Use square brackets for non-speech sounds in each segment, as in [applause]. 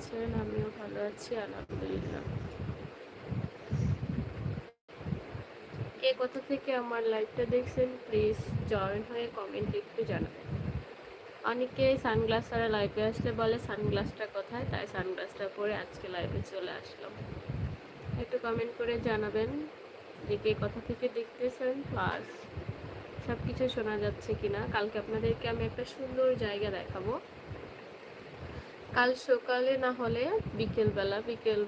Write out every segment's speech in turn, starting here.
আছেন? আমিও ভালো আছি, আলহামদুলিল্লাহ। কে কোথা থেকে আমার লাইভটা দেখছেন প্লিজ জয়েন হয়ে কমেন্ট একটু জানাবেন। অনেকে সানগ্লাস ছাড়া লাইভে আসলে বলে সানগ্লাসটা কোথায়, তাই সানগ্লাসটা পরে আজকে লাইভে চলে আসলাম। একটু কমেন্ট করে জানাবেন যে কে কোথা থেকে দেখতেছেন প্লাস সব কিছু শোনা যাচ্ছে কিনা। কালকে আপনাদেরকে আমি একটা সুন্দর জায়গা দেখাবো। কাল সকালে না হলে বিকেলবেলা, বিকেল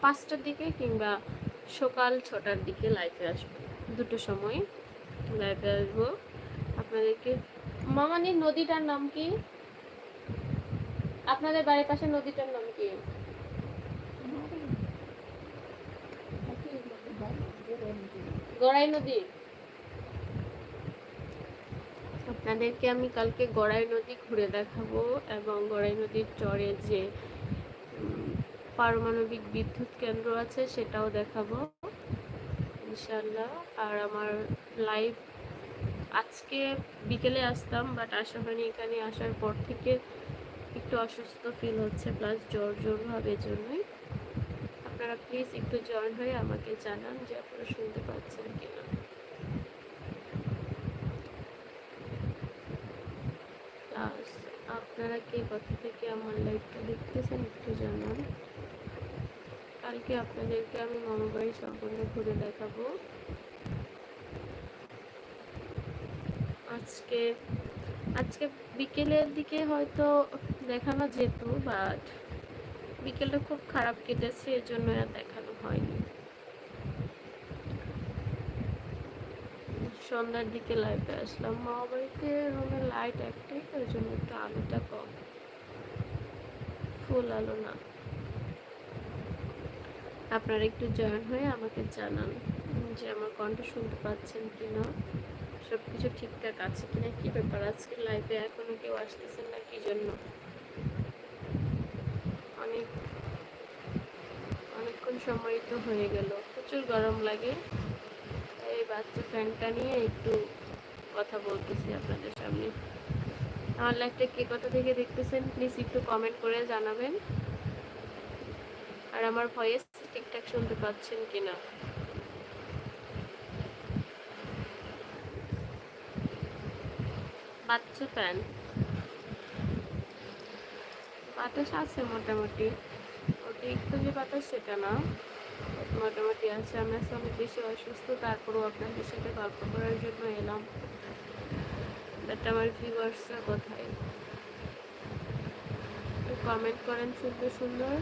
পাঁচটার দিকে কিংবা সকাল ছটার দিকে লাইফে আসব। দুটো সময় লাইফে আসব। আপনাদেরকে মামানি নদীটার নাম কি? আপনাদের বাড়ির পাশে নদীটার নাম কি? গড়াই নদী। আপনাদেরকে আমি কালকে গড়াই নদী ঘুরে দেখাবো এবং গড়াই নদীর চরে যে পারমাণবিক বিদ্যুৎ কেন্দ্র আছে সেটাও দেখাবো ইনশাল্লাহ আর আমার লাইভ আজকে বিকেলে আসতাম বাট আসা হয়নি এখানে আসার পর থেকে একটু অসুস্থ ফিল হচ্ছে প্লাস জ্বর জ্বর ভাবে জন্যই আপনারা প্লিজ একটু জয়েন হয়ে আমাকে জানান যে আপনারা শুনতে পাচ্ছেন কিনা প্লাস আপনারা কে কোথা থেকে আমার লাইভটা দেখতেছেন একটু জানান। কালকে আপনাদেরকে আমি মামাবাড়ি সম্পূর্ণ ঘুরে দেখাবো। আজকে আজকে বিকেলের দিকে হয়তো দেখানো যেত বাট বিকেলটা খুব খারাপ কেটেছে এর জন্য আর দেখানো হয়নি। সন্ধ্যার দিকে লাইটে আসলাম। মামা বাড়িতে রুমে লাইট একটাই ওই জন্য একটু আলোটা কম। ফুল আলো না। আপনারা একটু জয়েন হয়ে আমাকে জানান যে আমার কণ্ঠ শুনতে পাচ্ছেন কিনা। সব কিছু ঠিকঠাক আছে কিনা, কি ব্যাপার? আজকে লাইভে এখনও কেউ আসতেছেন না, কি জন্য? অনেক, অনেকক্ষণ সময় তো হয়ে গেল। প্রচুর গরম লাগে। বাচ্চা ফ্যানটা নিয়ে একটু কথা বলতেছি আপনাদের সামনে। আমার লাইভটা কে কথা থেকে দেখতেছেন প্লিজ একটু কমেন্ট করে জানাবেন। আর আমার ভয়েস ঠিকঠাক শুনতে পাচ্ছেন কিনা? বাচ্চা ফ্যান বাতাস আছে মোটামুটি। অতিরিক্ত যে বাতাস সেটা না। মোটামুটি আছে। আমি আসলে অনেক বেশি অসুস্থ, তারপরেও আপনাদের সাথে গল্প করার জন্য এলাম। বাট আমার ভিউয়ার্সরা কোথায়? কমেন্ট করেন সুন্দর সুন্দর।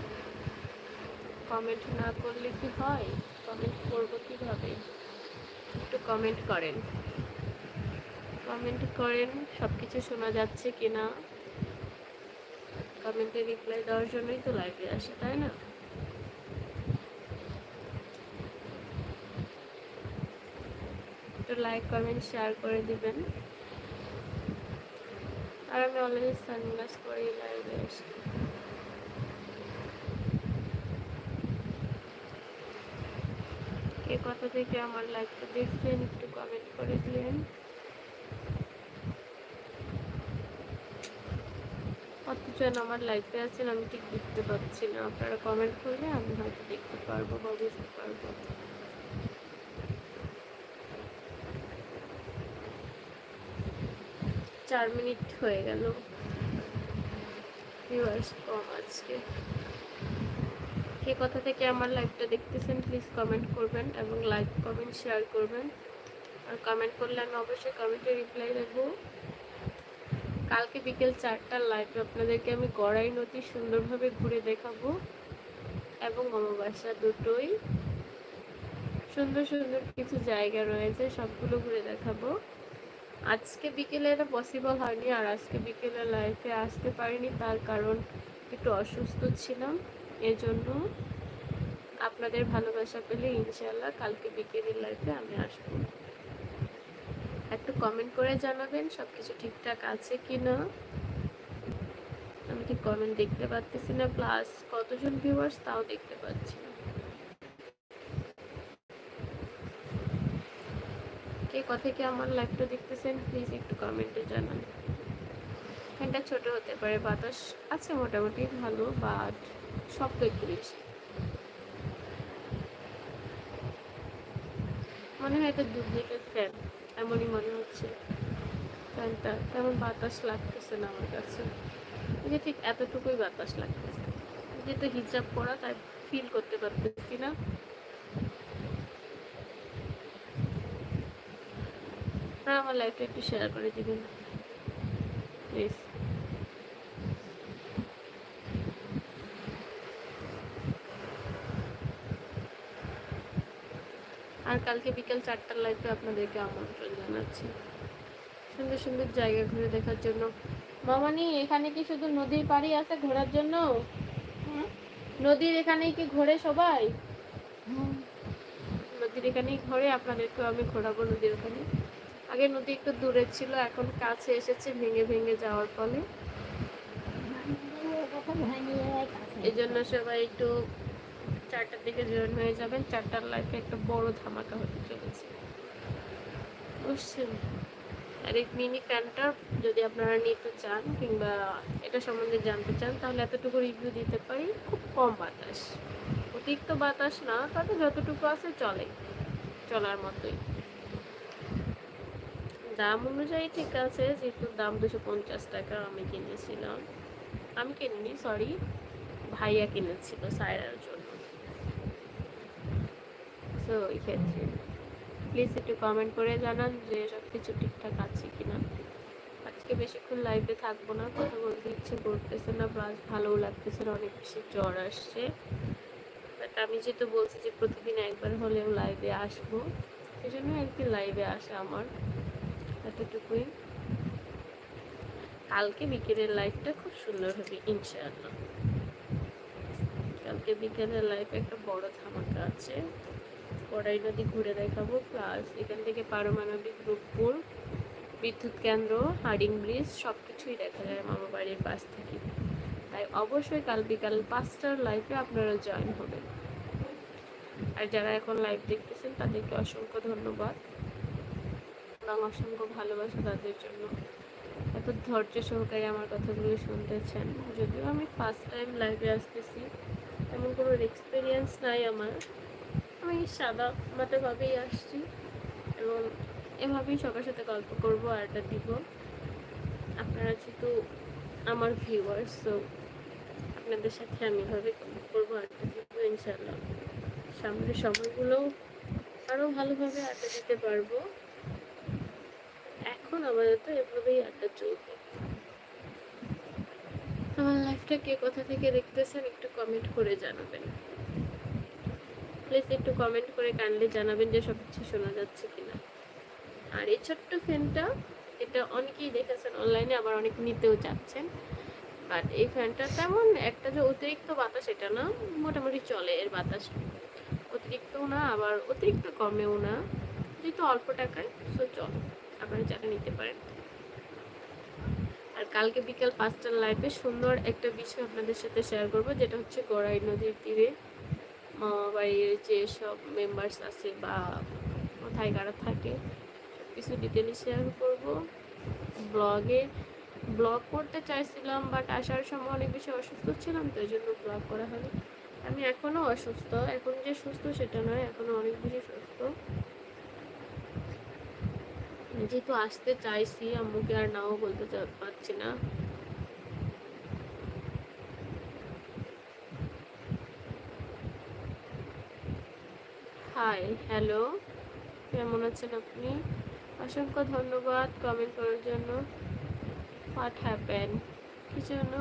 কমেন্ট না করলে কি হয়? কমেন্ট করব কীভাবে? একটু কমেন্ট করেন। কমেন্ট করেন সব কিছু শোনা যাচ্ছে কিনা? কমেন্টে রিপ্লাই দেওয়ার জন্যই তো লাইভে আসে, তাই না একটু লাইক কমেন্ট শেয়ার করে দিবেন। আর আমি অলরেডি সানগ্লাস করে লাইভে আসি কে কথা থেকে আমার লাইভটা দেখছেন, একটু কমেন্ট করে দিলেন। কতজন আমার লাইফে আছেন, আমি ঠিক দেখতে পাচ্ছি না। আপনারা কমেন্ট করলে আমি হয়তো দেখতে পারব বা বুঝতে পারব। চার মিনিট হয়ে গেল। কম আজকে। কে কথা থেকে আমার লাইভটা দেখতেছেন প্লিজ কমেন্ট করবেন এবং লাইক কমেন্ট শেয়ার করবেন। আর কমেন্ট করলে আমি অবশ্যই কমেন্টে রিপ্লাই দেবো। কালকে বিকেল চারটার লাইভে আপনাদেরকে আমি গড়াই নদী সুন্দরভাবে ঘুরে দেখাবো এবং অমাবাসা দুটোই। সুন্দর সুন্দর কিছু জায়গা রয়েছে, সবগুলো ঘুরে দেখাবো। আজকে বিকেলে এটা পসিবল হয়নি আর আজকে বিকেলে লাইফে আসতে পারিনি। তার কারণ একটু অসুস্থ ছিলাম। এজন্য আপনাদের ভালোবাসা পেলে ইনশাল্লাহ কালকে বিকেলের লাইফে আমি আসব। একটু কমেন্ট করে জানাবেন সব কিছু ঠিকঠাক আছে কি না আমি ঠিক কমেন্ট দেখতে পাচ্ছি না। প্লাস কতজন ভিউয়ার্স তাও দেখতে পাচ্ছি না। কে কথা আমার লাইভটা দেখতেছেন প্লিজ একটু কমেন্টে জানান। ফ্যানটা ছোট হতে পারে, বাতাস আছে মোটামুটি, ভালো বাট শব্দ একটু বেশি। মনে হয় এটা ডুপ্লিকেট ফ্যান এমনই মনে হচ্ছে। ফ্যানটা তেমন বাতাস লাগতেছে না আমার কাছে। যে ঠিক এতটুকুই বাতাস লাগতেছে। যেহেতু হিজাব করা তাই ফিল করতে পারতেছি না। আপনারা আমার লাইফটা একটু শেয়ার করে দিবেন। প্লিজ আর কালকে বিকেল চারটার লাইফে আপনাদেরকে আমন্ত্রণ জানাচ্ছি। সুন্দর সুন্দর জায়গা ঘুরে দেখার জন্য। মামানি এখানে কি শুধু নদীর পাড়ি আছে ঘোরার জন্য? নদীর এখানেই কি ঘোরে সবাই? নদীর এখানেই ঘোরে আপনাদেরকেও আমি ঘোরাবো নদীর ওখানে আগে নদী একটু দূরে ছিল, এখন কাছে এসেছে, ভেঙে ভেঙে যাওয়ার ফলে। এই জন্য সবাই একটু চারটার দিকে জয়েন হয়ে যাবেন। চারটার লাইফে একটা বড় ধামাকা হতে চলেছে। বুঝছেন? আর এই মিনি ফ্যানটা যদি আপনারা নিতে চান কিংবা এটা সম্বন্ধে জানতে চান, তাহলে এতটুকু রিভিউ দিতে পারি, খুব কম বাতাস। অতিরিক্ত বাতাস না তাতে যতটুকু আছে চলে। চলার মতোই। দাম অনুযায়ী ঠিক আছে, যেহেতু দাম দুশো পঞ্চাশ টাকা আমি কিনেছিলাম। আমি কিনিনি সরি ভাইয়া কিনেছিল সায়রার জন্য। তো ওই ক্ষেত্রে। প্লিজ একটু কমেন্ট করে জানান যে সব কিছু ঠিকঠাক আছে কিনা। আজকে বেশিক্ষণ লাইভে থাকব না, কথা বলতে ইচ্ছে করতেছে না প্লাস ভালোও লাগতেছে না, অনেক বেশি জ্বর আসছে। বাট আমি যেহেতু বলছি যে প্রতিদিন একবার হলেও লাইভে আসব এই জন্য কি লাইভে আসা আমার। এতটুকুই। কালকে বিকেলের লাইফটা খুব সুন্দর হবে, ইনশাআল্লাহ। কালকে বিকেলের লাইফে একটা বড় ধামাকা আছে। কড়াই নদী ঘুরে দেখাবো প্লাস এখান থেকে পারমাণবিক রূপপুর বিদ্যুৎ কেন্দ্র হার্ডিং ব্রিজ সব কিছুই দেখা যায় মামা বাড়ির পাশ থেকে। তাই অবশ্যই কাল বিকাল পাঁচটার লাইফে আপনারা জয়েন হবেন। আর যারা এখন লাইভ দেখতেছেন, তাদেরকে অসংখ্য ধন্যবাদ। এবং অসংখ্য ভালোবাসা তাদের জন্য। এত ধৈর্য সহকারে আমার কথাগুলো শুনতেছেন। যদিও আমি ফার্স্ট টাইম লাইভে আসতেছি এমন কোনো এক্সপিরিয়েন্স নাই আমার। আমি সাদা মাথাভাবেই আসছি এবং এভাবেই সবার সাথে গল্প করব, আড্ডা দিব। আপনারা যেহেতু আমার ভিউয়ার্স তো আপনাদের সাথে আমি এভাবে গল্প করব, আড্ডা দিব ইনশাল্লাহ সামনের সময়গুলোও আরও ভালোভাবে আড্ডা দিতে পারব। এখন আপাতত এভাবেই আড্ডা চলবে। আমার লাইফটা কে কোথা থেকে দেখতেছেন একটু কমেন্ট করে জানাবেন। প্লিজ একটু কমেন্ট করে কাইন্ডলি জানাবেন যে সব কিছু শোনা যাচ্ছে কিনা। আর এই ছোট্ট ফ্যানটা এটা অনেকেই দেখেছেন অনলাইনে আবার অনেক নিতেও চাচ্ছেন। বাট এই ফ্যানটা তেমন একটা যে অতিরিক্ত বাতাস, এটা না, মোটামুটি চলে এর বাতাস। অতিরিক্তও না, আবার অতিরিক্ত কমেও না। যেহেতু অল্প টাকায় সো চল। আপনারা যারা নিতে পারেন। আর কালকে বিকেল পাঁচটার লাইভে সুন্দর একটা বিষয় আপনাদের সাথে শেয়ার করব, যেটা হচ্ছে গড়াই নদীর তীরে। মামা বাড়ির যে সব মেম্বার্স আছে বা কোথায় কারা থাকে কিছু ডিটেলে শেয়ার করব। ব্লগে ব্লগ করতে চাইছিলাম বাট আসার সময় অনেক বেশি অসুস্থ ছিলাম, তো জন্য ব্লগ করা হয়নি। আমি এখনও অসুস্থ, এখন যে সুস্থ সেটা নয় এখনও অনেক বেশি সুস্থ। যেহেতু আসতে চাইছি, আম্মুকে আর নাও বলতে পারছি না। হাই হ্যালো কেমন আছেন আপনি? অসংখ্য ধন্যবাদ কমেন্ট করার জন্য। হোয়াট হ্যাপেন কি জন্য?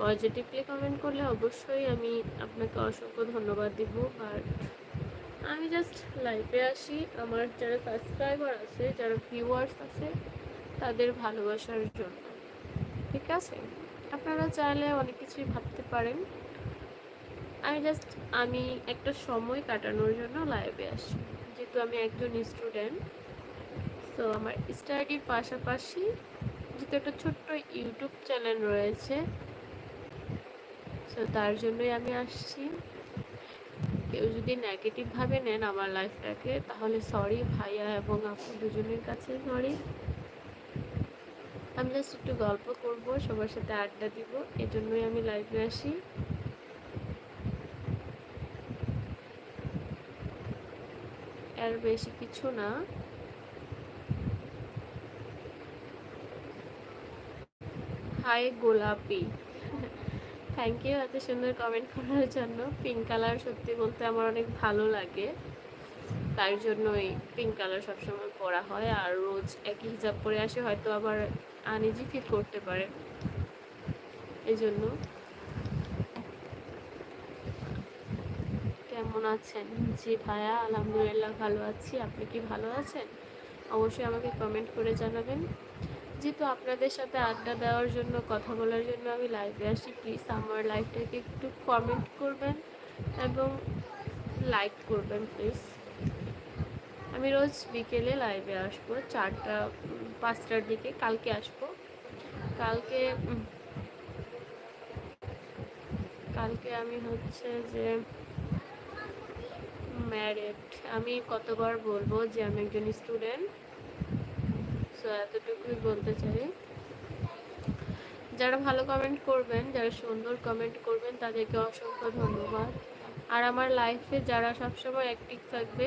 পজিটিভলি কমেন্ট করলে অবশ্যই আমি আপনাকে অসংখ্য ধন্যবাদ দিব বাট আমি জাস্ট লাইভে আসি। আমার যারা সাবস্ক্রাইবার আছে, যারা ভিউয়ার্স আছে, তাদের ভালোবাসার জন্য। ঠিক আছে? আপনারা চাইলে অনেক কিছুই ভাবতে পারেন। আমি জাস্ট আমি একটা সময় কাটানোর জন্য লাইভে আসি। যেহেতু আমি একজন স্টুডেন্ট তো আমার স্টাডির পাশাপাশি যেহেতু একটা ছোট্ট ইউটিউব চ্যানেল রয়েছে, তো তার জন্যই আমি আসছি। কেউ যদি নেগেটিভ ভাবে নেন আমার লাইফটাকে তাহলে সরি ভাইয়া এবং আপু দুজনের কাছে সরি আমি জাস্ট একটু গল্প করব, সবার সাথে আড্ডা দিব, এজন্যই আমি লাইভে আসি। এর বেশি কিছু না। হাই গোলাপি। থ্যাংক ইউ এত সুন্দর কমেন্ট করার জন্য। পিঙ্ক কালার সত্যি বলতে আমার অনেক ভালো লাগে। তার জন্যই পিঙ্ক কালার সবসময় পরা হয়। আর রোজ একই হিজাব পরে আসে, হয়তো আবার আনইজি ফিল করতে পারে। এই জন্য কেমন আছেন? জি ভাইয়া, আলহামদুলিল্লাহ ভালো আছি। আপনি কি ভালো আছেন? অবশ্যই আমাকে কমেন্ট করে জানাবেন। যেহেতু আপনাদের সাথে আড্ডা দেওয়ার জন্য, কথা বলার জন্য আমি লাইভে আসি প্লিজ আমার লাইভটাকে একটু কমেন্ট করবেন এবং লাইক করবেন প্লিজ আমি রোজ বিকেলে লাইভে আসব, চারটা পাঁচটার দিকে, কালকে আসব। কালকে কালকে আমি হচ্ছে যে ম্যারিড আমি কতবার বলব যে আমি একজন স্টুডেন্ট সো এতটুকুই বলতে চাই। যারা ভালো কমেন্ট করবেন, যারা সুন্দর কমেন্ট করবেন, তাদেরকে অসংখ্য ধন্যবাদ। আর আমার লাইফে যারা সবসময় অ্যাক্টিভ থাকবে,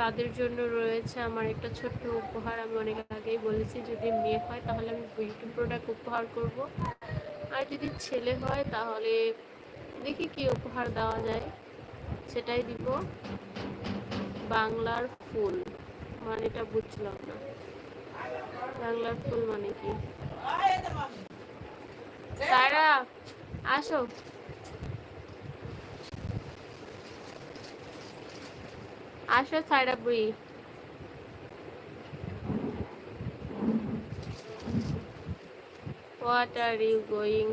তাদের জন্য রয়েছে আমার একটা ছোট্ট উপহার। আমি অনেক আগেই বলেছি, যদি মেয়ে হয় তাহলে আমি বিউটি প্রোডাক্ট উপহার করব। আর যদি ছেলে হয় তাহলে দেখি কি উপহার দেওয়া যায়, সেটাই দিব। বাংলার ফুল মানে এটা বুঝলাম না। বাংলার ফুল মানে কি? তারা, আসো। আসো সাইরা বুড়ি what are you going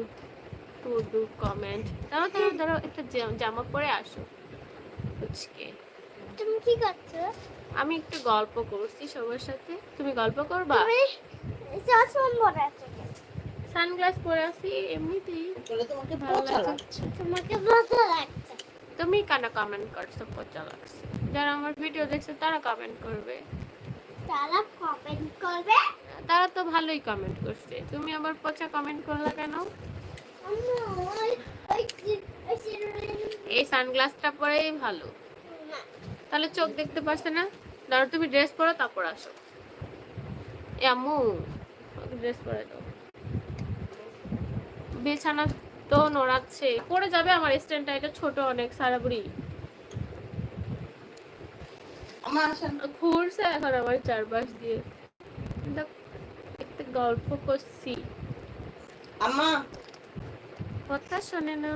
to do comment দাঁড়াও দাঁড়াও দাঁড়াও, একটা জামা পরে আসো। ফুচকে তুমি কি করছ? আমি একটু গল্প করছি সবার সাথে। তুমি গল্প করবা? তুমি চশমা পরে আছো। সানগ্লাস পরে আছি এমনিতেই। তোমাকে ভালো পচা লাগছে। তোমাকে ভালো লাগছে। তুমি কেন কমেন্ট করছ? পচা লাগছে। যারা আমার ভিডিও দেখছে তারা কমেন্ট করবে। তারা কমেন্ট করবে? তারা তো ভালোই কমেন্ট করছে। তুমি আবার পচা কমেন্ট করলা কেন? এই সানগ্লাসটা পরেই ভালো। তাহলে চোখ দেখতে পাচ্ছে না। ধরো তুমি ড্রেস পরো তারপর আসো। এ আম্মু ড্রেস পরে দাও। বিছানা তো নড়াচ্ছে। পড়ে যাবে আমার স্ট্যান্ডটা এটা ছোট অনেক সারা বুড়ি আমার আসেন ঘুরছে এখন আমার চারপাশ দিয়ে। গল্প করছি। আম্মা। কথা শোনে না।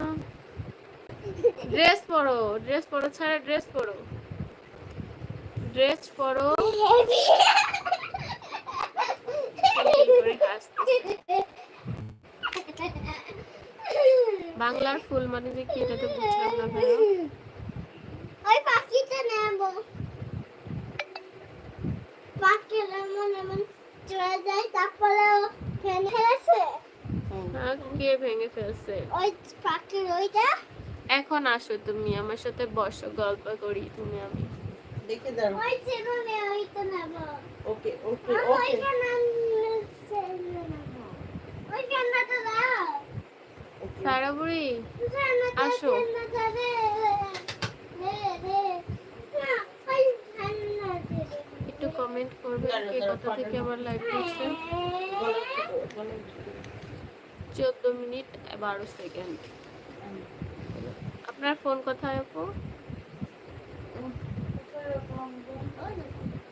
[laughs] ড্রেস পরো ড্রেস পরো ছাড়া ড্রেস পরো। ড্রেস পরো। বাংলার ফুল মানে যে কি এটা তো বুঝলাম না ভাই ওই পাখিটা নেব। পাখি এমন এমন চলে যায় তারপরে ফেলে ফেলেছে। হ্যাঁ, কে ভেঙে ফেলছে? ওই পাখির ওইটা। এখন আসো তুমি আমার সাথে বসো গল্প করি তুমি আমি। দেখে দাঁড়ো ওই চিরুনি ওইটা নেব। ওকে ওকে ওকে। ওই ফ্যানটা দাও। ওকে। সারা বুড়ি আসো। একটু কমেন্ট দাঁড়াও, কে কোথা থেকে আমার লাইভ টিপো। চোদ্দ মিনিট বারো সেকেন্ড আপনার ফোন কোথায় আপু?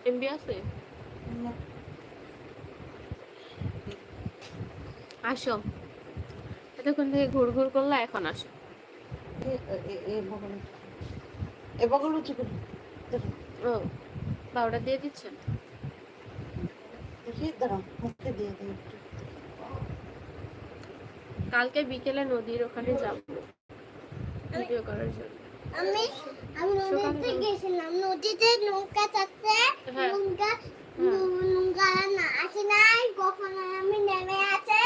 এমবি আছে আসো। এতক্ষণ থেকে ঘুর ঘুর করলা এখন আসো। এ- বগলে উঁচু করে। ও দিয়ে দিচ্ছেন কালকে বিকেলে নদীর ওখানে যাব। ভিডিও করার জন্য। আমি নদীতে গেছিলাম। নদীতে নৌকা চাপতে হ্যাঁ। নৌকা হ্যাঁ। নৌকা না আসে নাই কখন আমি নেমে আছে।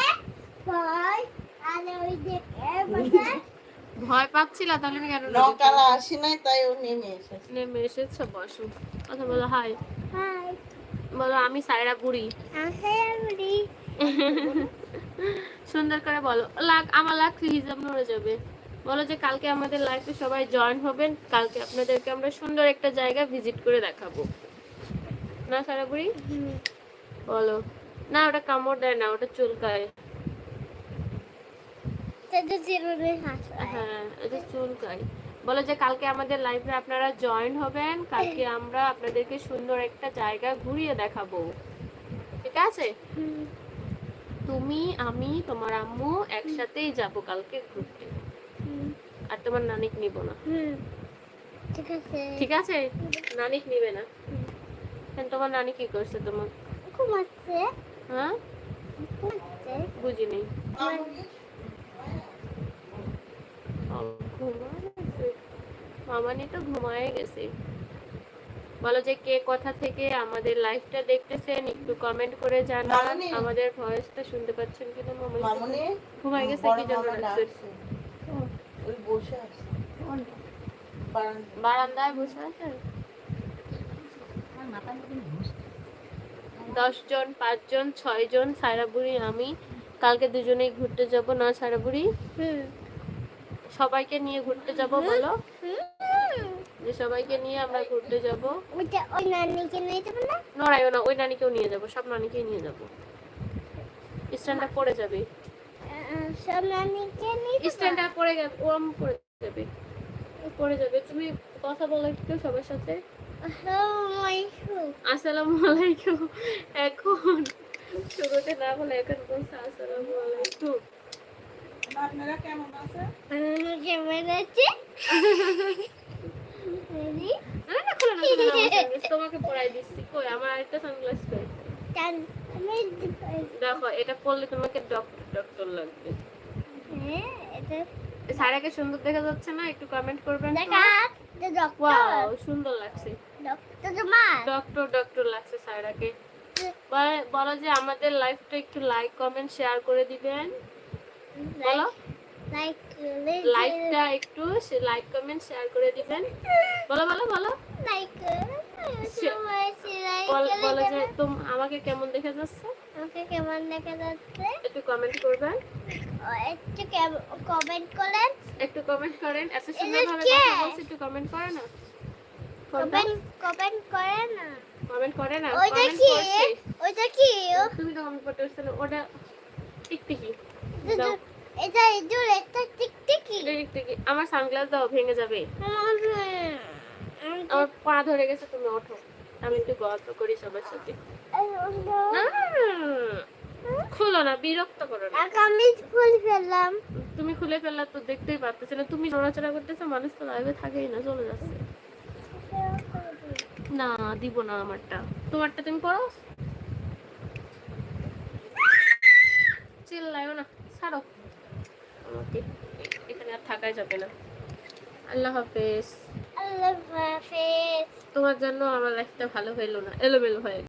পর আর ওই যে ভয় পাচ্ছিলা তাহলে আমি কেন নকালা আসি নাই তাই ও নেমে এসেছে। নেমে এসেছ বসো। কথা বলো হাই হাই বলো আমি সাইরা বুড়ি। আমি আমি সুন্দর করে বলো। লাগ আমার লাগ হিজাব নড়ে যাবে। বলো যে কালকে আমাদের লাইফে সবাই জয়েন হবেন কালকে আপনাদেরকে আমরা সুন্দর একটা জায়গা ভিজিট করে দেখাবো। না সারা বুড়ি বলো। না ওটা কামড় দেয় না ওটা চুলকায়। হ্যাঁ এটা চুলকায়। বলো যে কালকে আমাদের লাইফে আপনারা জয়েন হবেন কালকে আমরা আপনাদেরকে সুন্দর একটা জায়গা ঘুরিয়ে দেখাবো। ঠিক আছে? তুমি আমি তোমার আম্মু একসাথেই যাব কালকে ঘুরতে। আর তোমার নানিক নিব না। হুম ঠিক আছে। ঠিক আছে? নানিক নিবে না। কেন তোমার নানি কি করছে তোমার? ঘুমাচ্ছে। হ্যাঁ? ঘুমায় গেছে। মামানি তো ঘুমায় গেছে। বলো যে কে কথা থেকে আমাদের লাইভটা দেখতেছেন একটু কমেন্ট করে জানান। আমাদের ভয়েসটা শুনতে পাচ্ছেন কিনা মামানি? ঘুমায় গেছে কি জন্য। ওই বসে আছে। বারান্দায়। বসে আছে? দশ জন পাঁচজন ছয় জন সায়রা বুড়ি আমি। কালকে দুজনেই ঘুরতে যাব না সায়রা বুড়ি হুম। সবাইকে নিয়ে ঘুরতে যাব বলো। যে সবাইকে নিয়ে আমরা ঘুরতে যাব। ওই নানিকে নিয়ে যাব না? নড়াইও না ওই নানিকেও নিয়ে যাব সব নানিকেই নিয়ে যাব। স্ট্যান্ডটা পড়ে যাবে। নানিকে নিয়ে পড়ে যাবে ওরম পড়ে যাবে। পড়ে যাবে। তুমি কথা বলো একটু সবার সাথে। আসসালামু আলাইকুম এখন শুরুতে না বলে এখন বলছে আসসালামু আলাইকুম আপনারা কেমন আছেন? কেমন আছি? তোমাকে পরাই দিচ্ছি। কই আমার আরেকটা সানগ্লাস কই দেখো এটা পরলে তোমাকে ডক্টর ডক্টর লাগবে। হ্যাঁ, সারাকে সুন্দর দেখা যাচ্ছে না? একটু কমেন্ট করবেন ওয়াও সুন্দর লাগছে। ডক্টর ডক্টর লাগছে সারাকে বলো যে আমাদের লাইফটা একটু লাইক কমেন্ট শেয়ার করে দিবেন। বলো। লাইক লাইকটা একটু লাইক কমেন্ট শেয়ার করে দিবেন। বলো বলো বলো। লাইক বল- যে তুম আমাকে কেমন দেখা যাচ্ছে? আমাকে কেমন দেখা যাচ্ছে? একটু কমেন্ট করবেন। একটু কমেন্ট করেন। একটু কমেন্ট করেন। এত সুন্দর কথা বলছি একটু কমেন্ট করে না। কমেন্ট কমেন্ট করেন না। কমেন্ট করে না ওইটা কি? ওইটা কি? তুমি তো কমেন্ট করতে না ওটা টিকটিকি। এটা- দাও। এটা টিকটিকি? টিকটিকি। আমার সানগ্লাস দাও ভেঙে যাবে। আমার আমার পা ধরে গেছে তুমি ওঠো। আমি একটু গল্প করি সবার সাথে। না, খুলো না বিরক্ত করো না। আমি ফুল ফেললাম। তুমি খুলে ফেললা তো দেখতেই পারতেছি না। তুমি নড়াচড়া করতেছো মানুষ তো লাইভে থাকেই না চলে যাচ্ছে। না দিব না আমারটা। তোমারটা তুমি পড়ো চিল্লাইও না ছাড়ো। আমাকে এখানে আর থাকাই যাবে না। আল্লাহ হাফেজ। তোমার জন্য আমার লাইফটা ভালো হইল না এলোমেলো হয়ে